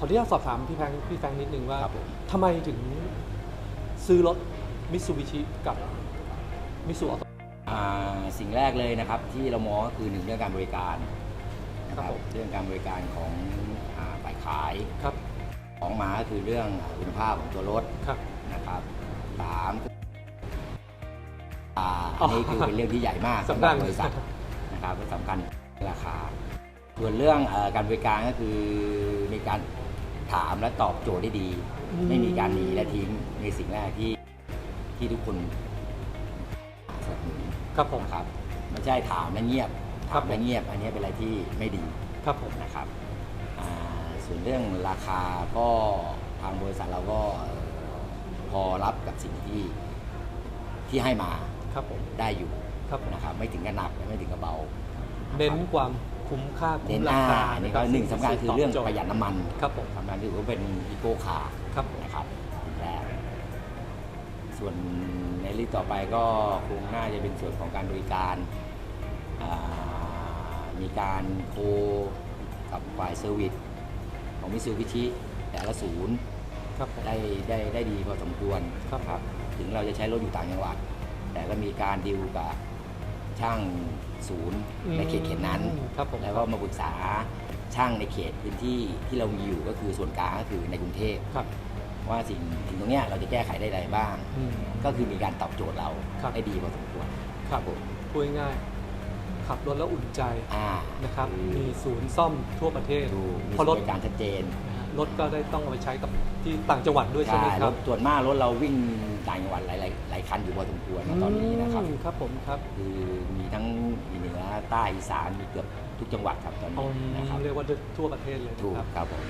ออนุญาตสอบถามพี่แฟงพี่แฟงนิดนึงว่าครับผม ทำไมถึงซื้อรถมิตซูบิชิกับมิตซูออโต อ่าสิ่งแรกเลยนะครับที่เรามองก็คือหนึ่งเรื่องการบริการนะคครัรับบผม เรื่องการบริการของอ่าฝ่ายขายครับของมาก็คือเรื่องคุณภาพของตัวรถครับ นะครับสามอ่าอ๋ออัอันนี้คือเป็นเรื่องที่ใหญ่มากสำสำหคัรัญ บบริษัทนะครับและสำคัญราคาส่วนเรื่องเออการบริการก็คือมีการ ถามและตอบโจทย์ได้ดีอืมไม่มีการหนีและทิ้งในสิ่งแรกที่ที่ทุกคนสนับสนุนครับผมนะครับไม่ใช่ถามแล้วเงียบครัถาบมแล้วเงียบ อันนี้เป็นอะไรที่ไม่ดีครับผมนะครับอ่าส่วนเรื่องราคาก็ทางบริษัทเราก็เอ่อพอรับกับสิ่งที่ที่ให้มาครับผมได้อยู่ครับผมนะครับ ไม่ถึงกับหนักและไม่ถึงกับเบา เน้นความ คุ้มค่าเน้คุ้นมราอ่าคานี่ะก็รับหนึ่งสำคัญคือเรื่องตบโจทประหยัดน้ำมันครับผม สำคัญคือว่าเป็นอีโก้คาร์ครับผม นะครับสิ่งแรกส่วนในลิสต์ต่อไปก็คงน่าจะเป็นส่วนของการบริการอ่ามีการโคกับฝ่ายเซอร์วิสของมิซูบิชิแต่ละศูนย์ ครับผม ได้ได้ได้ดีพอสมควรครับครับถึงเราจะใช้รถอยู่ต่างจังหวัด แต่ก็มีการดิวกับ ช่างศูนย์ในเขตเขตนั้นอืมครับผมแล้วก็มาปรึกษาช่างในเขตพื้นที่ที่เรามีอยู่ก็คือส่วนกลางก็คือในกรุงเทพ ครับ ว่าสิ่งสิ่งตรงเนี้ยเราจะแก้ไขได้อะไรบ้าง อืม ก็คือมีการตอบโจทย์เราครับ ได้ดีพอสมควรครับผมพูดง่ายๆขับรถแล้วอุ่นใจอ่านะครับคือมีศูนย์ซ่อมทั่วประเทศดูมีเพราะรบถริการชัดเจน รถก็ได้ต้องเอาไปใช้กับที่ต่างจังหวัดด้วยใช่ไหมครรับถส่วนมากรถเราวิ่งต่างจังหวัดหลายหลายหลายคันอยู่พอสมควรนะตอนนี้นะครับ มครับผมครับคือมีทั้งเหนือใต้อีสานมีเกือบทุกจังหวัดครับตอนอ๋อนี้นะครับเรียกว่าทั่วประเทศเลยถูกนะครับ ครับผม